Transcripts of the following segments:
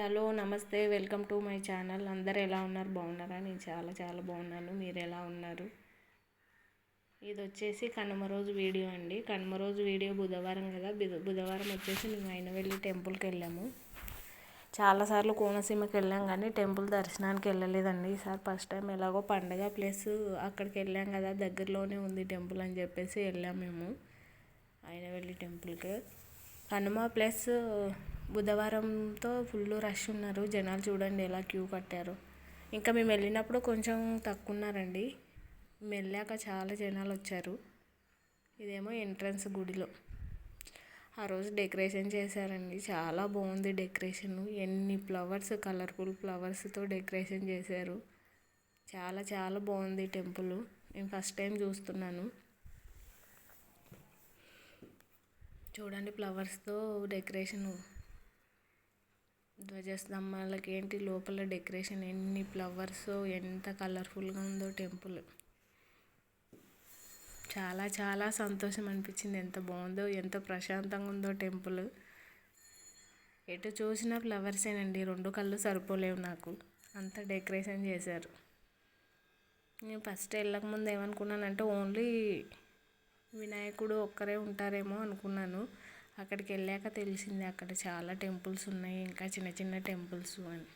Hello నమస్తే welcome to my channel. అందరు ఎలా ఉన్నారు? బాగున్నారా? నేను చాలా చాలా బాగున్నాను. మీరు ఎలా ఉన్నారు? ఇది వచ్చేసి కనుమ రోజు వీడియో అండి. కనుమ రోజు వీడియో బుధవారం కదా. బుధవారం వచ్చేసి మేము అయినవెల్లి టెంపుల్కి వెళ్ళాము. చాలాసార్లు కోనసీమకి వెళ్ళాం కానీ టెంపుల్ దర్శనానికి వెళ్ళలేదండి. ఈసారి ఫస్ట్ టైం ఎలాగో పండగ ప్లస్ అక్కడికి వెళ్ళాం కదా. దగ్గరలోనే ఉంది టెంపుల్ అని చెప్పేసి వెళ్ళాం మేము. అయినవెల్లి టెంపుల్కి. కనుమ ప్లస్ బుధవారంతో ఫుల్ రష్ ఉన్నారు. జనాలు చూడండి ఎలా క్యూ కట్టారు. ఇంకా మేము వెళ్ళినప్పుడు కొంచెం తక్కువ ఉన్నారండి మేము వెళ్ళాక చాలా జనాలు వచ్చారు. ఇదేమో ఎంట్రన్స్ గుడిలో. ఆ రోజు డెకరేషన్ చేశారండి. చాలా బాగుంది డెకరేషన్. ఎన్ని ఫ్లవర్స్ కలర్ఫుల్ ఫ్లవర్స్తో డెకరేషన్ చేశారు. చాలా చాలా బాగుంది టెంపుల్. నేను ఫస్ట్ టైం చూస్తున్నాను. చూడండి ఫ్లవర్స్తో డెకరేషన్. ధ్వజస్తంభాలకి ఏంటి లోపల డెకరేషన్ ఎన్ని ఫ్లవర్స్ ఎంత కలర్ఫుల్గా ఉందో టెంపుల్. చాలా చాలా సంతోషం అనిపించింది. ఎంత బాగుందో ఎంత ప్రశాంతంగా ఉందో టెంపుల్. ఎటు చూసినా ఫ్లవర్సేనండి. రెండు కళ్ళు సరిపోలేవు నాకు. అంత డెకరేషన్ చేశారు. నేను ఫస్ట్ వెళ్ళకముందు ఏమనుకున్నానంటే ఓన్లీ వినాయకుడు ఒక్కరే ఉంటారేమో అనుకున్నాను. అక్కడికి వెళ్ళాక తెలిసింది అక్కడ చాలా టెంపుల్స్ ఉన్నాయి ఇంకా చిన్న చిన్న టెంపుల్స్ అని.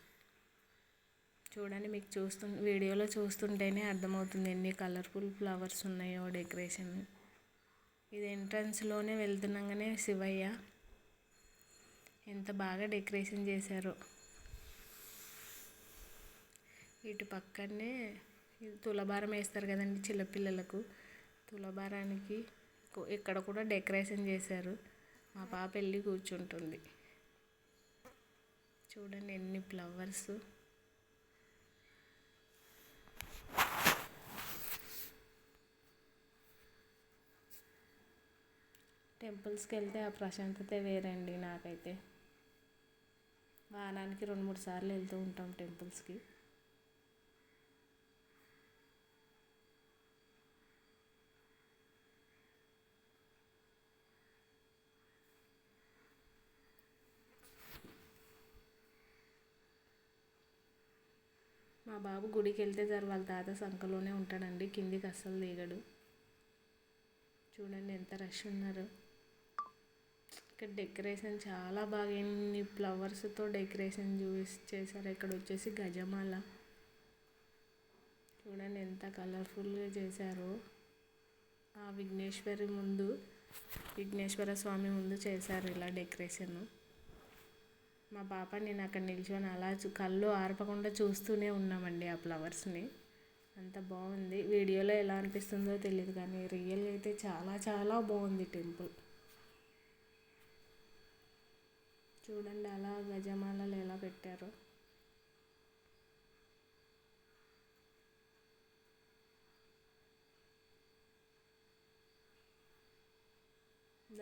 చూడండి మీకు చూస్తు వీడియోలో చూస్తుంటేనే అర్థమవుతుంది ఎన్ని కలర్ఫుల్ ఫ్లవర్స్ ఉన్నాయో డెకరేషన్. ఇది ఎంట్రన్స్లోనే వెళ్తున్నాగానే శివయ్య ఎంత బాగా డెకరేషన్ చేశారో. ఇటు పక్కనే తులభారం వేస్తారు కదండి చిన్నపిల్లలకు. తులభారానికి ఇక్కడ కూడా డెకరేషన్ చేశారు. మా పాప వెళ్ళి కూర్చుంటుంది. చూడండి ఎన్ని ఫ్లవర్స్. టెంపుల్స్కి వెళ్తే ఆ ప్రశాంతత వేరండి నాకైతే. వారానికి రెండు మూడు సార్లు వెళ్తూ ఉంటాం టెంపుల్స్కి. మా బాబు గుడికి వెళ్తే సార్ వాళ్ళ తాత సంఖలోనే ఉంటాడండి కిందికి అస్సలు దిగడు. చూడండి ఎంత రష్ ఉన్నారు. ఇక్కడ డెకరేషన్ చాలా బాగా ఎన్ని ఫ్లవర్స్తో డెకరేషన్ చూసి చేశారు. ఇక్కడ వచ్చేసి గజమాల. చూడండి ఎంత కలర్ఫుల్గా చేశారో. ఆ విఘ్నేశ్వరి ముందు విఘ్నేశ్వర స్వామి ముందు చేశారు ఇలా డెకరేషన్. మా పాప నేను అక్కడ నిల్చొని అలా కళ్ళు ఆర్పకుండా చూస్తూనే ఉన్నామండి ఆ ఫ్లవర్స్ని. అంత బాగుంది. వీడియోలో ఎలా అనిపిస్తుందో తెలియదు కానీ రియల్ అయితే చాలా చాలా బాగుంది టెంపుల్. చూడండి అలా గజమాలలు ఎలా పెట్టారో.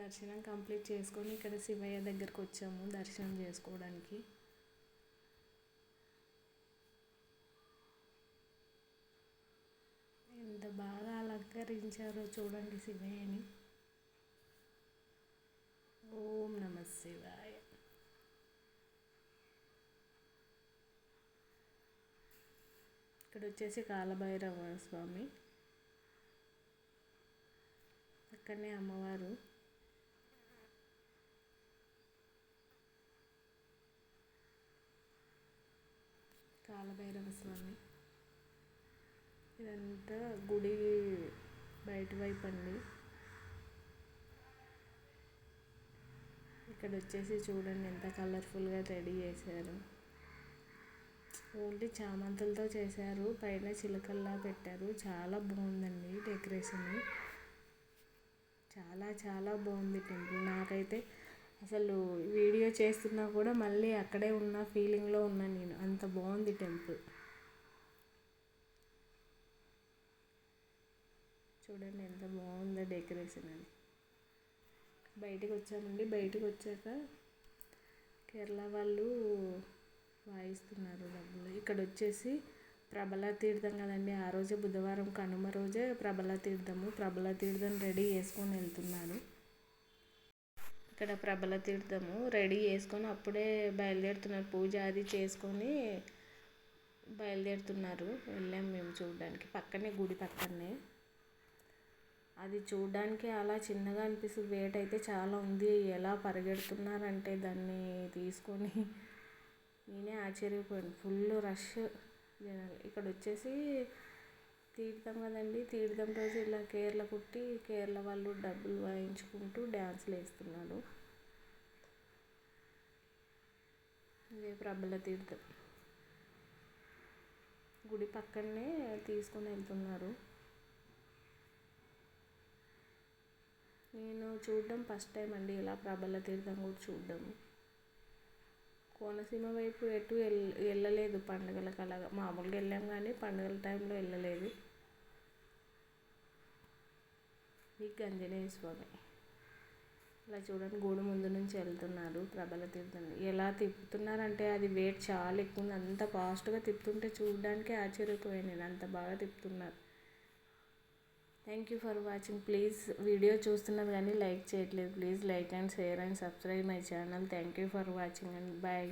దర్శనం కంప్లీట్ చేసుకొని ఇక్కడ శివయ్య దగ్గరకు వచ్చాము దర్శనం చేసుకోవడానికి. ఎంత బాగా అలంకరించారో చూడండి శివయ్యని. ఓం నమ శివాయ. ఇక్కడ వచ్చేసి కాలభైరవ స్వామి. అక్కడనే అమ్మవారు. కాలభైరవ స్వామి ఇదంతా గుడి బయట వైపు అండి ఇక్కడ వచ్చేసి చూడండి ఎంత కలర్ఫుల్గా రెడీ చేశారు. ఓన్లీ చామంతులతో చేశారు పైన చిలకల్లా పెట్టారు. చాలా బాగుందండి డెకరేషన్. చాలా చాలా బాగుంది టెంపుల్. నాకైతే అసలు వీడియో చేస్తున్నా కూడా మళ్ళీ అక్కడే ఉన్న ఫీలింగ్లో ఉన్నాను నేను. అంత బాగుంది టెంపుల్. చూడండి ఎంత బాగుందో డెకరేషన్ అని బయటికి వచ్చామండి. బయటకు వచ్చాక కేరళ వాళ్ళు వాయిస్తున్నారు డబ్బులు. ఇక్కడ వచ్చేసి ప్రబల తీర్థం కదండి. ఆ రోజే బుధవారం కనుమ రోజే ప్రబల తీర్థము. ప్రబల తీర్థం రెడీ చేసుకొని వెళ్తున్నారు. ఇక్కడ ప్రబల తీర్థము రెడీ చేసుకొని అప్పుడే బయలుదేరుతున్నారు. పూజ అది చేసుకొని బయలుదేరుతున్నారు. వెళ్ళాం మేము చూడడానికి. పక్కనే గుడి పక్కనే. అది చూడడానికి అలా చిన్నగా అనిపిస్తుంది. వెయిట్ అయితే చాలా ఉంది. ఎలా పరిగెడుతున్నారంటే దాన్ని తీసుకొని నేనే ఆశ్చర్యపోయాను. ఫుల్ రష్ జనాలు. ఇక్కడ వచ్చేసి తీర్థం కదండి. తీర్థం రోజు ఇలా కేరళ కుట్టి కేరళ వాళ్ళు డబ్బులు వాయించుకుంటూ డ్యాన్స్లు వేస్తున్నారు ఇదే ప్రబల తీర్థం. గుడి పక్కనే తీసుకొని వెళ్తున్నారు. నేను చూడడం ఫస్ట్ టైం అండి ఇలా ప్రబల తీర్థం కూడా చూడడం. కోనసీమ వైపు ఎటు వెళ్ళ వెళ్ళలేదు పండుగలకు అలాగా. మామూలుగా వెళ్ళాం కానీ పండుగల టైంలో వెళ్ళలేదు ఈ గంజనేయ స్వామి. ఇలా చూడండి గూడు ముందు నుంచి వెళ్తున్నారు ప్రభల తీర్థం ఎలా తిప్పుతున్నారంటే అది వెయిట్ చాలా ఎక్కువ ఉంది. అంత ఫాస్ట్గా తిప్పుతుంటే చూడడానికి ఆశ్చర్యపోయాను నేను. అంత బాగా తిప్పుతున్నారు. Thank you for watching please video చూస్తున్నారు కానీ లైక్ చేయట్లేదు. Please like and share and subscribe my channel thank you for watching and bye